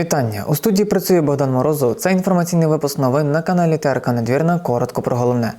Вітання! У студії працює Богдан Морозов. Це інформаційний випуск новин на каналі ТРК Надвірна. Коротко про головне.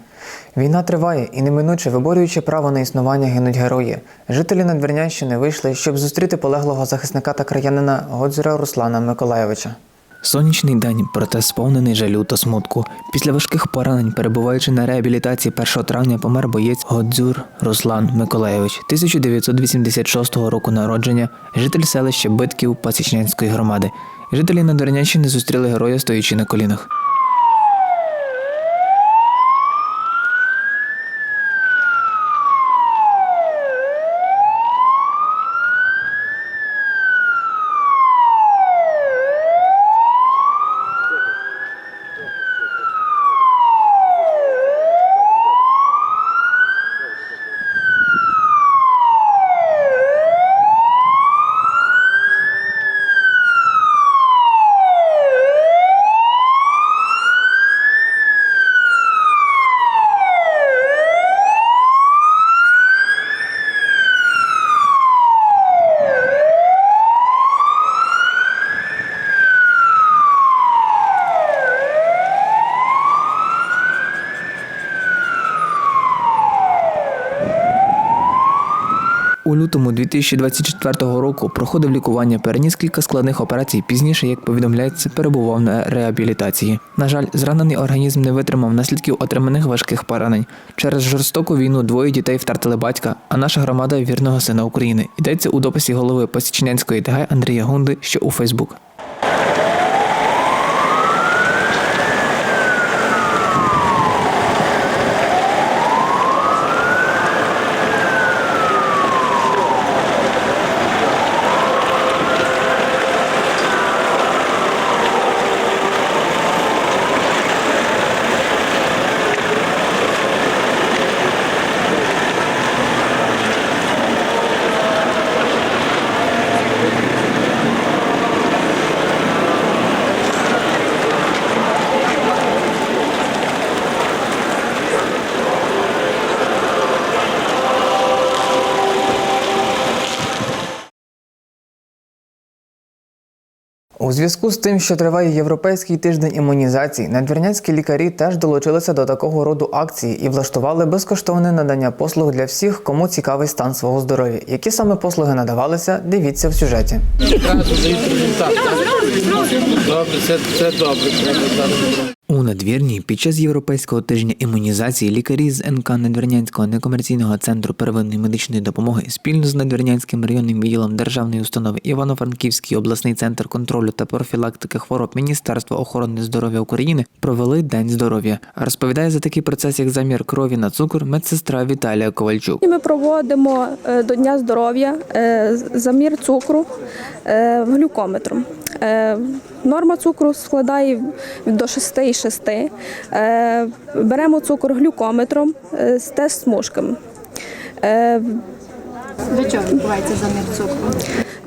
Війна триває і неминуче виборюючи право на існування гинуть герої. Жителі Надвірнянщини вийшли, щоб зустріти полеглого захисника та краянина Годзюра Руслана Миколаєвича. Сонячний день, проте сповнений жалю та смутку. Після важких поранень, перебуваючи на реабілітації 1 травня, помер боєць Годзюр Руслан Миколаєвич, 1986 року народження, житель селища Битків Пасічнянської громади. Жителі Надвірнянщини зустріли героя, стоячи на колінах. У лютому 2024 року проходив лікування, переніс кілька складних операцій. Пізніше, як повідомляється, перебував на реабілітації. На жаль, зранений організм не витримав наслідків отриманих важких поранень. Через жорстоку війну двоє дітей втратили батька, а наша громада вірного сина України. Йдеться у дописі голови Посічнянської ТГ Андрія Гунди, що у Фейсбук. У зв'язку з тим, що триває європейський тиждень імунізації, надвірнянські лікарі теж долучилися до такого роду акції і влаштували безкоштовне надання послуг для всіх, кому цікавий стан свого здоров'я. Які саме послуги надавалися, дивіться в сюжеті. Добре, це, це добре. У надвірні під час європейського тижня імунізації лікарі з НК Надвірнянського некомерційного центру первинної медичної допомоги спільно з Надвірнянським районним відділом державної установи Івано-Франківський обласний центр контролю та профілактики хвороб Міністерства охорони здоров'я України провели День здоров'я. Розповідає за такий процес, як замір крові на цукор, медсестра Віталія Ковальчук. Ми проводимо е, до Дня здоров'я е, замір цукру е, глюкометром. Е, Норма цукру складає до 6,6. Е, Беремо цукор глюкометром е, з тест-смужками. До Для чого відбувається замір цукру?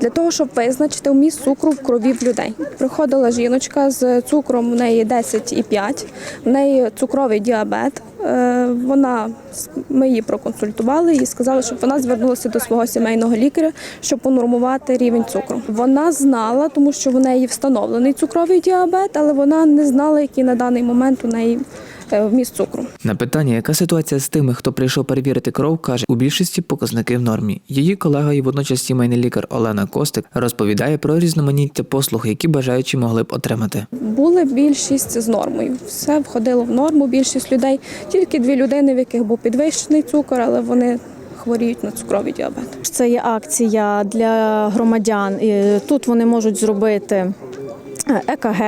Для того, щоб визначити вміст цукру в крові в людей. Приходила жіночка з цукром, в неї 10,5, в неї цукровий діабет. Е, Вона ми її проконсультували і сказали, щоб вона звернулася до свого сімейного лікаря, щоб понормувати рівень цукру. Вона знала, тому що в неї встановлений цукровий діабет, але вона не знала, який на даний момент у неї вміст цукру. На питання, яка ситуація з тими, хто прийшов перевірити кров, каже, у більшості показники в нормі. Її колега і водночас сімейний лікар Олена Костик розповідає про різноманіття послуг, які бажаючі могли б отримати. Були більшість з нормою. Все входило в норму. Більшість людей, тільки дві людини, в яких був підвищений цукор, але вони хворіють на цукровий діабет. Це є акція для громадян. І Тут вони можуть зробити ЕКГ,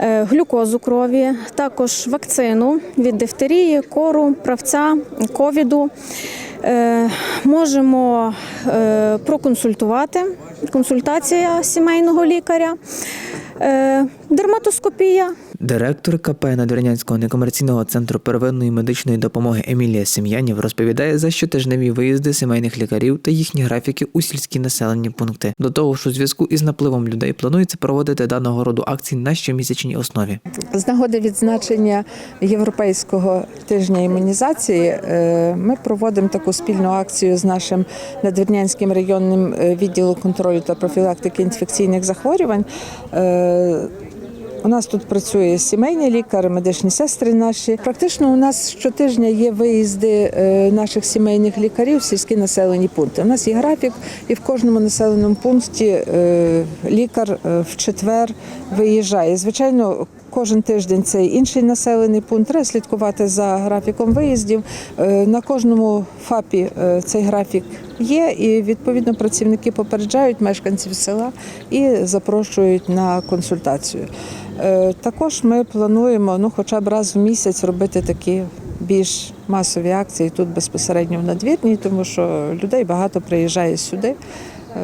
е, глюкозу крові, також вакцину від дифтерії, кору, правця, ковіду. Е, Можемо е, проконсультувати, консультація сімейного лікаря, дерматоскопія. Директор КП Надвірнянського некомерційного центру первинної медичної допомоги Емілія Сем'янів розповідає за щотижневі виїзди сімейних лікарів та їхні графіки у сільські населені пункти. До того ж, у зв'язку із напливом людей планується проводити даного роду акції на щомісячній основі. З нагоди відзначення Європейського тижня імунізації е, ми проводимо таку спільну акцію з нашим надвірнянським районним е, відділом контролю та профілактики інфекційних захворювань. У нас тут працює сімейний лікар, медичні сестри наші. Практично у нас щотижня є виїзди е, наших сімейних лікарів в сільські населені пункти. У нас є графік, і в кожному населеному пункті е, лікар е, в четвер виїжджає. Звичайно, кожен тиждень це інший населений пункт. Треба слідкувати за графіком виїздів. На кожному ФАПі цей графік є, і відповідно працівники попереджають мешканців села і запрошують на консультацію. Е, Також ми плануємо ну, хоча б раз в місяць робити такі більш масові акції тут безпосередньо в надвірній, тому що людей багато приїжджає сюди.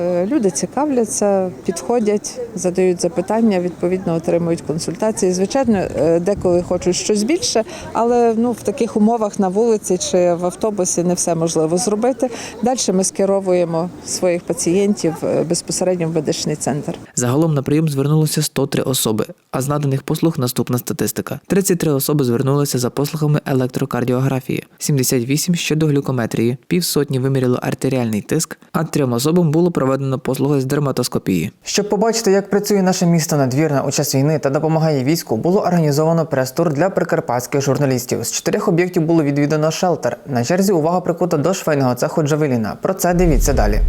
Е, Люди цікавляться, підходять, задають запитання, відповідно отримують консультації. Звичайно, е, деколи хочуть щось більше, але ну в таких умовах на вулиці чи в автобусі не все можливо зробити. Далі ми скеровуємо своїх пацієнтів е, безпосередньо в медичний центр. Загалом на прийом звернулося 103 особи, а з наданих послуг наступна статистика: 33 особи звернулися за послугами електрокардіографії, 78 щодо глюкометрії, півсотні виміряло артеріальний тиск, а трьом особам було проведено послуги з дерматоскопії. Щоб побачити, як працює наше місто надвірна у час війни та допомагає війську, було організовано прес-тур для прикарпатських журналістів. З чотирьох об'єктів було відвідано шелтер. На черзі увага прикута до швейного цеху Джавеліна. Про це дивіться далі.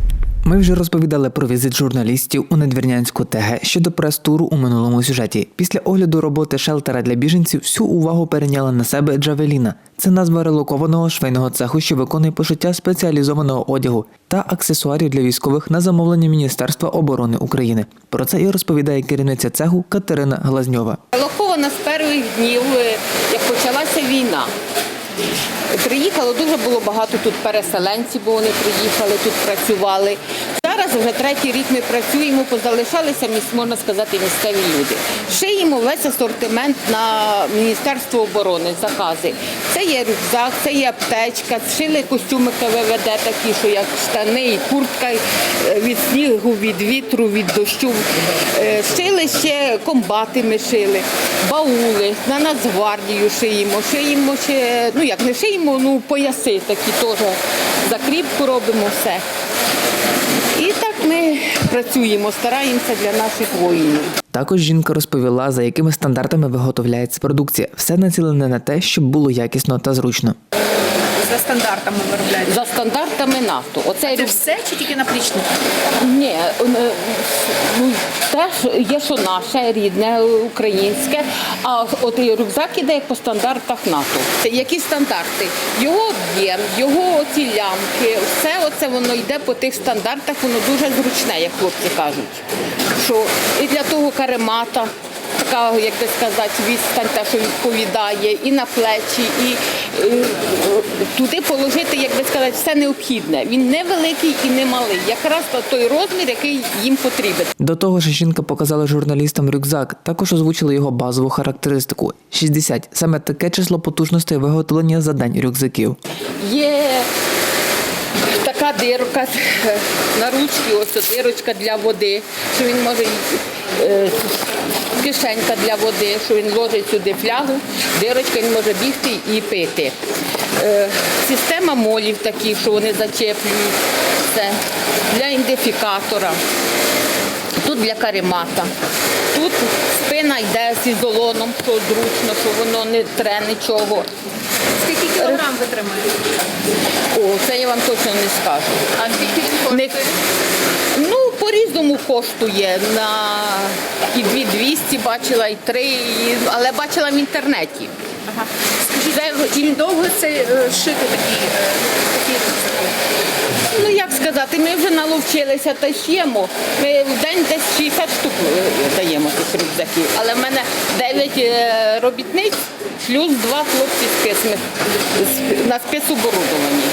Ми вже розповідали про візит журналістів у Надвірнянську ТГ щодо прес-туру у минулому сюжеті. Після огляду роботи шелтера для біженців всю увагу перейняла на себе Джавеліна. Це назва релокованого швейного цеху, що виконує пошиття спеціалізованого одягу та аксесуарів для військових на замовлення Міністерства оборони України. Про це і розповідає керівниця цеху Катерина Глазньова. Локована з перших днів, е, як почалася війна. Приїхало дуже було багато тут переселенців, бо вони приїхали, тут працювали. Зараз вже третій рік ми працюємо, позалишалися, можна сказати, місцеві люди. Шиємо весь асортимент на Міністерство оборони, закази. Це є рюкзак, це є аптечка, шили костюми КВВД такі, що як штани і куртка е, від снігу, від вітру, від дощу. Е, Шили ще комбати ми шили, баули, на Нацгвардію шиємо, шиємо ще, ну як не шиємо, ну пояси такі теж, закріпку робимо все. Ми працюємо, стараємося для наших воїнів. Також жінка розповіла, за якими стандартами виготовляється продукція. Все націлене на те, щоб було якісно та зручно. За стандартами виробляють. За стандартами НАТО. Оце Це все чи тільки наплічник? Ні, е, ну теж є, що наше рідне, українське, а от і рюкзак іде як по стандартах НАТО. Це які стандарти? Його об'єм, його оці лямки, все оце воно йде по тих стандартах, воно дуже зручне, як хлопці кажуть. Що і для того каремата. Така, як би сказати, відстань, та, що відповідає, і на плечі, і туди положити, як би сказати, все необхідне. Він не великий і не малий. Якраз той розмір, який їм потрібен. До того ж, жінка показала журналістам рюкзак, також озвучила його базову характеристику 60. Саме таке число потужностей виготовлення за день рюкзаків. Є така дирка на ручці, ось дирочка для води, що він може е, кишенька для води, що він ложить сюди флягу, дирочка він може бігти і пити. Е, Система молів такі, що вони зачеплюють це для ідентифікатора. Тут для каремата. Тут спина йде з ізолоном, що зручно, що воно не тре нічого. Скільки кілограм ви тримаєте? О, це я вам точно не скажу. А скільки коштує? Ну, коштує. На і 2200 бачила, і 3, і... але бачила в інтернеті. Ага. Скажіть, і довго це е, шити такі, е, такі Ну, як сказати, ми вже наловчилися та ш'ємо. Ми в день десь 60 штук е, даємо тих рюкзаків. Але в мене 9 е, робітниць плюс два хлопці спец, з- на спецоборудованні.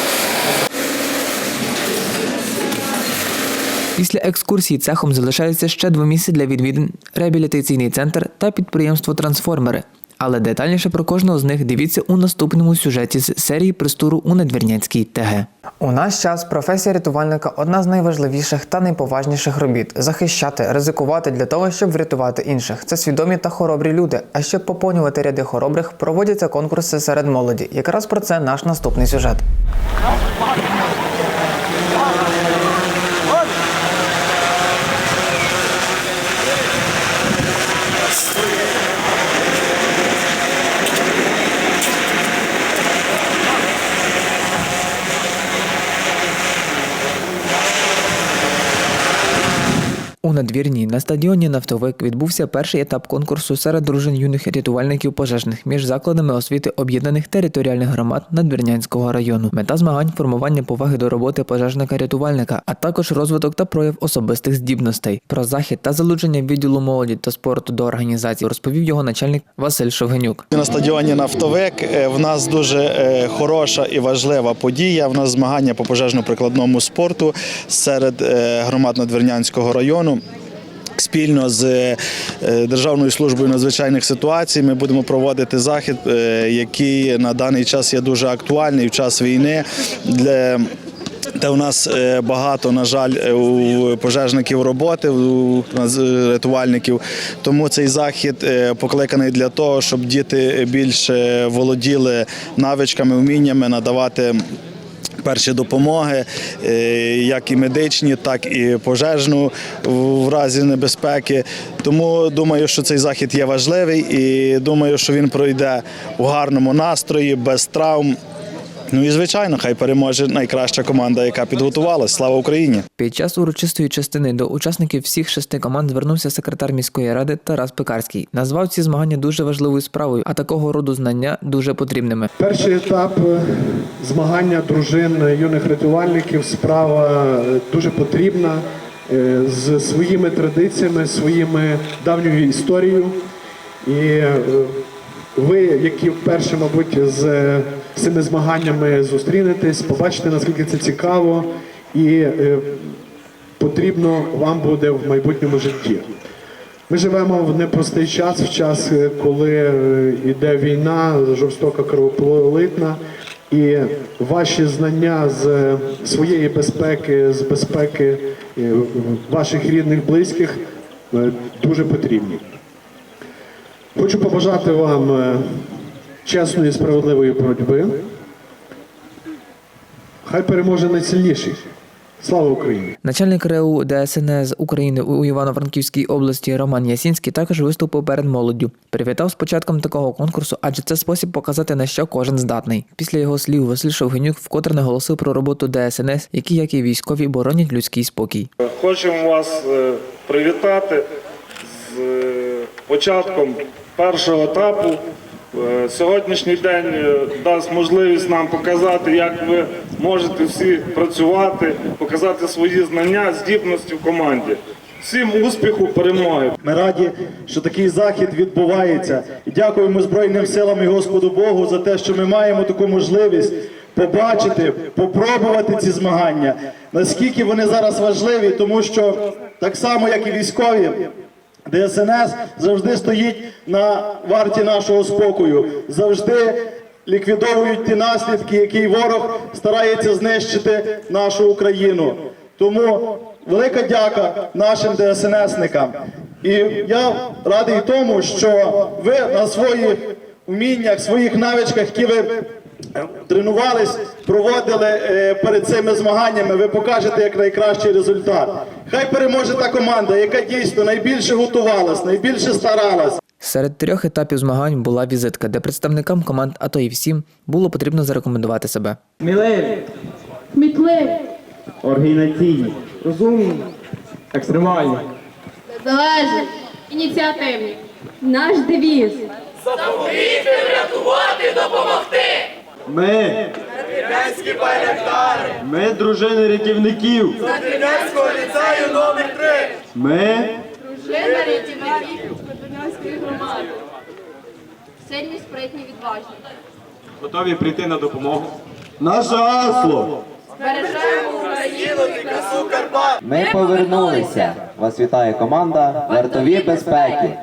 Після екскурсії цехом залишається ще два місця для відвідин, реабілітаційний центр та підприємство Трансформери. Але детальніше про кожного з них дивіться у наступному сюжеті з серії Пристуру у Надвірнянській ТГ. У наш час професія рятувальника одна з найважливіших та найповажніших робіт захищати, ризикувати для того, щоб врятувати інших. Це свідомі та хоробрі люди. А щоб поповнювати ряди хоробрих, проводяться конкурси серед молоді. Якраз про це наш наступний сюжет. У надвірній на стадіоні Нафтовик відбувся перший етап конкурсу серед дружин юних рятувальників пожежних між закладами освіти об'єднаних територіальних громад Надвірнянського району. Мета змагань формування поваги до роботи пожежника-рятувальника, а також розвиток та прояв особистих здібностей. Про захід та залучення відділу молоді та спорту до організації розповів його начальник Василь Шовгенюк. На стадіоні Нафтовик е, в нас дуже е, хороша і важлива подія. В нас змагання по пожежно-прикладному спорту серед е, громад Надвірнянського району. Спільно з е, Державною службою надзвичайних ситуацій ми будемо проводити захід, е, який на даний час є дуже актуальний в час війни для та у нас е, багато, на жаль, у пожежників роботи, у рятувальників. Тому цей захід покликаний для того, щоб діти більше володіли навичками, вміннями надавати. Перші допомоги, е, як і медичні, так і пожежну в разі небезпеки. Тому думаю, що цей захід є важливий і думаю, що він пройде у гарному настрої, без травм. Ну і звичайно, хай переможе найкраща команда, яка підготувалась. Слава Україні! Під час урочистої частини до учасників всіх шести команд звернувся секретар міської ради Тарас Пекарський. Назвав ці змагання дуже важливою справою, а такого роду знання дуже потрібними. Перший етап е, змагання дружин юних рятувальників справа е, дуже потрібна е, з своїми традиціями, своїми давньою історією. І ви, які вперше, мабуть, з е, цими змаганнями зустрінетесь, побачите, наскільки це цікаво і е, потрібно вам буде в майбутньому житті. Ми живемо в непростий час, в час, е, коли йде війна, жорстока кровопролитна, і ваші знання з своєї безпеки, з безпеки ваших рідних, близьких дуже потрібні. Хочу побажати вам е, чесної і справедливої боротьби. Хай переможе найсильніший. Слава Україні! Начальник РЕУ ДСНС України у Івано-Франківській області Роман Ясінський також виступив перед молоддю. Привітав з початком такого конкурсу, адже це спосіб показати на що кожен здатний. Після його слів Василь Шовгенюк вкотре наголосив про роботу ДСНС, які, як і військові, боронять людський спокій. Хочемо вас е, привітати з е, початком першого етапу. Е, Сьогоднішній день е, дасть можливість нам показати, як ви можете всі працювати, показати свої знання, здібності в команді. Всім успіху, перемоги! Ми раді, що такий захід відбувається. І дякуємо Збройним силам і Господу Богу за те, що ми маємо таку можливість побачити, попробувати ці змагання. Наскільки вони зараз важливі, тому що так само, як і військові. ДСНС завжди стоїть на варті нашого спокою, завжди ліквідовують ті наслідки, які ворог старається знищити нашу Україну. Тому велика дяка нашим ДСНСникам. І я радий тому, що ви на своїх вміннях, своїх навичках, які ви тренувались, проводили е, перед цими змаганнями, ви покажете як найкращий результат. Хай переможе та команда, яка дійсно найбільше готувалась, найбільше старалась. Серед трьох етапів змагань була візитка, де представникам команд АТО і всім було потрібно зарекомендувати себе. Сміливі, Кмітливі, організаційні, розумні, екстремальні. залежні, ініціативні. Наш девіз. Ми Ми дружини рятівників. ліцею номер 3 Ми Дружина рятівників громади. Сильні, спритні, відважні. готові прийти на допомогу. Наше гасло Ми повернулися. Вас вітає команда Вартові безпеки.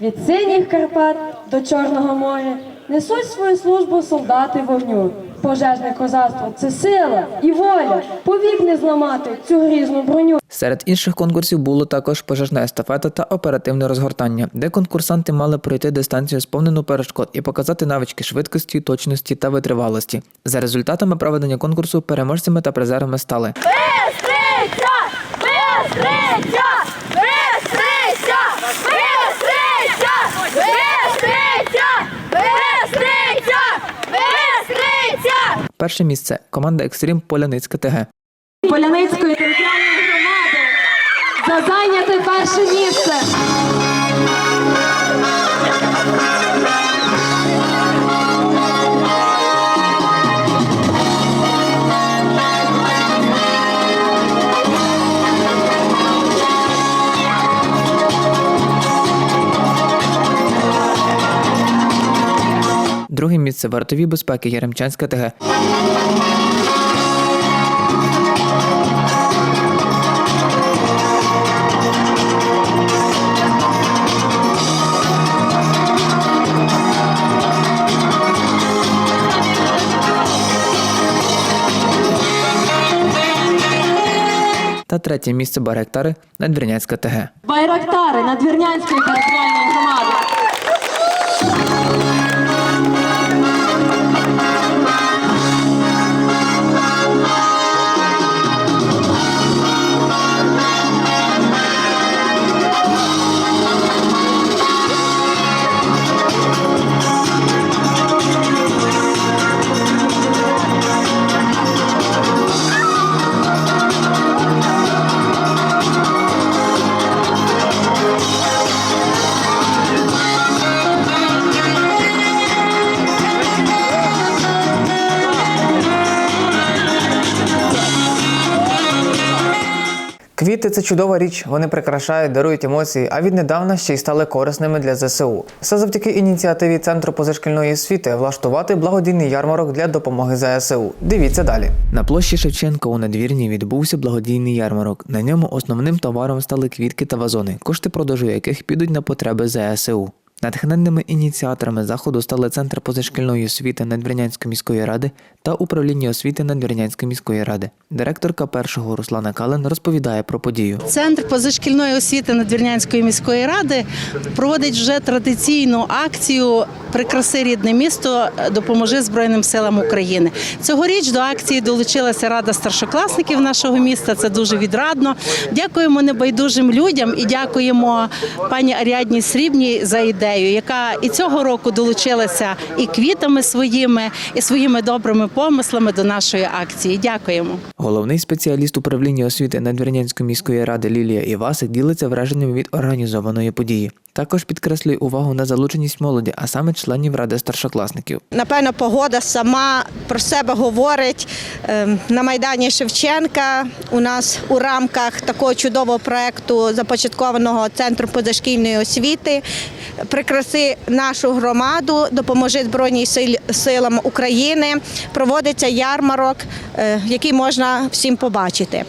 Від синіх Карпат до Чорного моря несуть свою службу солдати вогню. Пожежне козацтво це сила і воля. Повік не зламати цю грізну броню. Серед інших конкурсів було також пожежна естафета та оперативне розгортання, де конкурсанти мали пройти дистанцію сповнену перешкод і показати навички швидкості, точності та витривалості. За результатами проведення конкурсу переможцями та призерами стали Бистриця! Бистриця! Бистриця! Бистриця! Бистриця! Бистриця! Перше місце команда Екстрім Поляницька ТГ. Поляницької територіальної громади за зайняте перше місце. Друге місце вартові безпеки Яремчанська ТГ. Та третє місце Баректари Надвірняцька ТГ. Байрактари Надвірнянської територіальної громади. Квіти це чудова річ, вони прикрашають, дарують емоції, а віднедавна ще й стали корисними для ЗСУ. Все завдяки ініціативі Центру позашкільної освіти влаштувати благодійний ярмарок для допомоги ЗСУ. Дивіться далі. На площі Шевченка у надвірні відбувся благодійний ярмарок. На ньому основним товаром стали квітки та вазони, кошти продажу яких підуть на потреби ЗСУ. Натхненними ініціаторами заходу стали Центр позашкільної освіти Надвірнянської міської ради та управління освіти Надвірнянської міської ради. Директорка першого Руслана Кален розповідає про подію. Центр позашкільної освіти Надвірнянської міської ради проводить вже традиційну акцію Прикраси рідне місто, допоможи Збройним силам України. Цьогоріч до акції долучилася рада старшокласників нашого міста. Це дуже відрадно. Дякуємо небайдужим людям і дякуємо пані Аріадні Срібній за ідею, яка і цього року долучилася і квітами своїми, і своїми добрими помислами до нашої акції. Дякуємо. Головний спеціаліст управління освіти Надвірнянської міської ради Лілія Івасик ділиться враженням від організованої події. Також підкреслює увагу на залученість молоді, а саме членів ради старшокласників. Напевно, погода сама про себе говорить. Ем, На Майдані Шевченка у нас у рамках такого чудового проекту започаткованого центру позашкільної освіти. Прикраси нашу громаду, допоможи Збройній сил- силам України. Проводиться ярмарок, е, який можна всім побачити.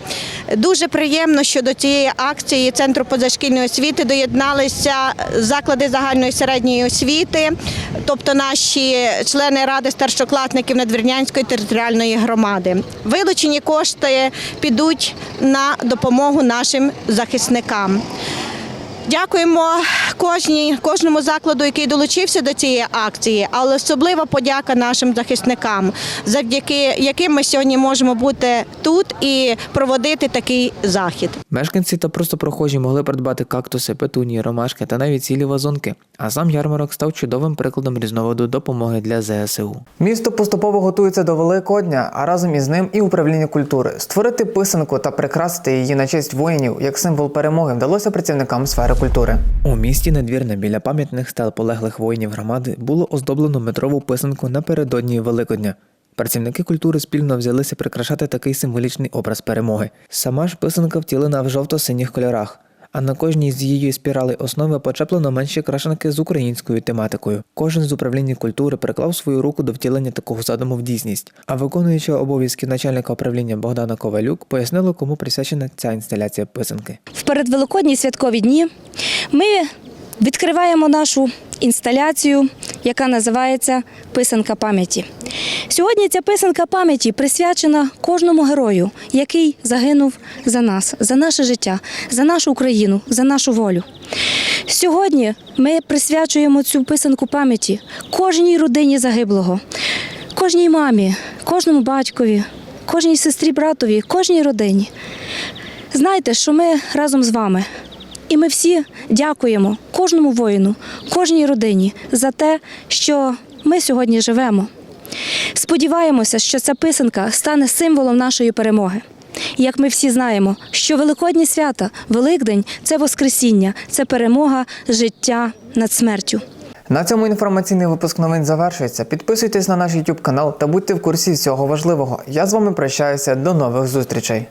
Дуже приємно, що до цієї акції центру позашкільної освіти доєдналися заклади загальної середньої освіти, тобто наші члени ради старшокласників Надвірнянської територіальної громади. Вилучені кошти підуть на допомогу нашим захисникам. Дякуємо кожній, кожному закладу, який долучився до цієї акції, але особлива подяка нашим захисникам, завдяки яким ми сьогодні можемо бути тут і проводити такий захід. Мешканці та просто прохожі могли придбати кактуси, петунії, ромашки та навіть цілі вазонки. А сам ярмарок став чудовим прикладом різновиду допомоги для ЗСУ. Місто поступово готується до Великого дня, а разом із ним і управління культури. Створити писанку та прикрасити її на честь воїнів як символ перемоги вдалося працівникам сфери культури. У місті надвірне біля пам'ятних стел полеглих воїнів громади було оздоблено метрову писанку напередодні Великодня. Працівники культури спільно взялися прикрашати такий символічний образ перемоги. Сама ж писанка втілена в жовто-синіх кольорах. А на кожній з її спіралей основи почеплено менші крашенки з українською тематикою. Кожен з управління культури приклав свою руку до втілення такого задуму в дійсність. А виконуюча обов'язки начальника управління Богдана Ковалюк пояснило, кому присвячена ця інсталяція писанки. В передвеликодні святкові дні ми відкриваємо нашу інсталяцію, яка називається Писанка пам'яті. Сьогодні ця писанка пам'яті присвячена кожному герою, який загинув за нас, за наше життя, за нашу Україну, за нашу волю. Сьогодні ми присвячуємо цю писанку пам'яті кожній родині загиблого, кожній мамі, кожному батькові, кожній сестрі, братові, кожній родині. Знайте, що ми разом з вами. І ми всі дякуємо кожному воїну, кожній родині за те, що ми сьогодні живемо. Сподіваємося, що ця писанка стане символом нашої перемоги. Як ми всі знаємо, що Великодні свята, Великдень це Воскресіння, це перемога життя над смертю. На цьому інформаційний випуск новин завершується. Підписуйтесь на наш YouTube канал та будьте в курсі всього важливого. Я з вами прощаюся. До нових зустрічей.